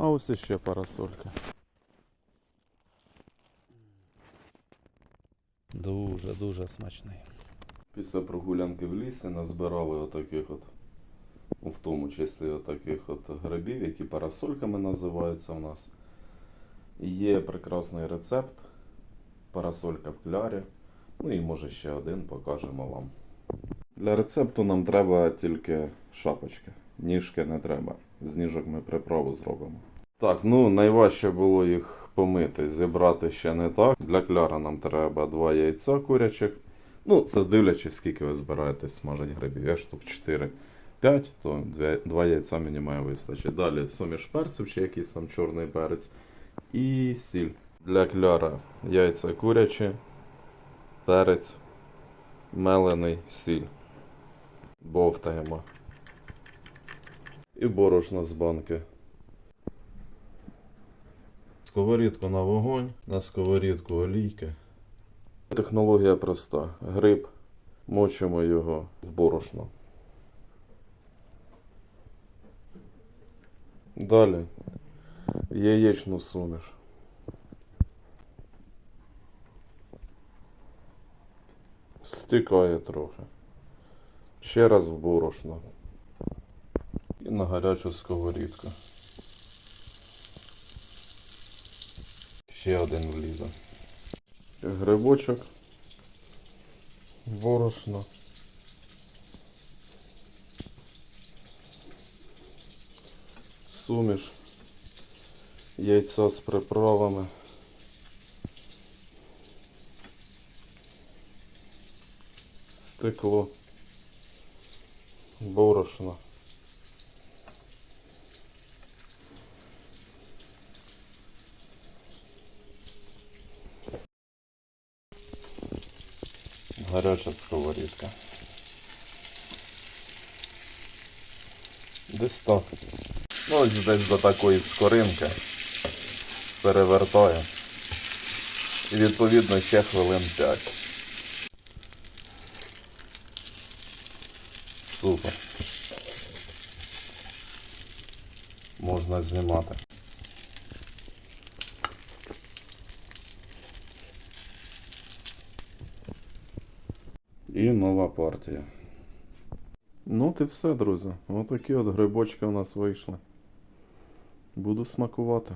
А ось іще парасолька. Дуже, дуже смачний. Після прогулянки в лісі назбирали отаких от, в тому числі отаких от грибів, які парасольками називаються у нас. Є прекрасний рецепт. Парасолька в клярі. Ну і може ще один покажемо вам. Для рецепту нам треба тільки шапочки. Ніжки не треба. З ніжок ми приправу зробимо. Так, ну найважче було їх помити, зібрати ще не так. Для кляра нам треба два яйця курячих. Ну, це дивлячись, скільки ви збираєтесь смажити грибів. Я штук 4-5, то дві- два яйця мені має вистачити. Далі суміш перців чи якийсь там чорний перець. І сіль. Для кляра яйця курячі, перець, мелений, сіль. Бовтаємо. І борошно з банки. Сковорідку на вогонь, на сковорідку олійки. Технологія проста. Гриб, мочимо його в борошно. Далі яєчну суміш. Стікає трохи. Ще раз в борошно. І на гарячу сковорідку. Ще один влізе. Грибочок. Борошно. Суміш. Яйця з приправами. Стекло. Борошно. Гаряча сковорідка. Десь так. Ну, ось десь до такої скоринки. Перевертаю. І відповідно ще хвилин 5. Супер. Можна знімати. І нова партія. Ну, ти все, друзі. Отакі от грибочки у нас вийшли. Буду смакувати.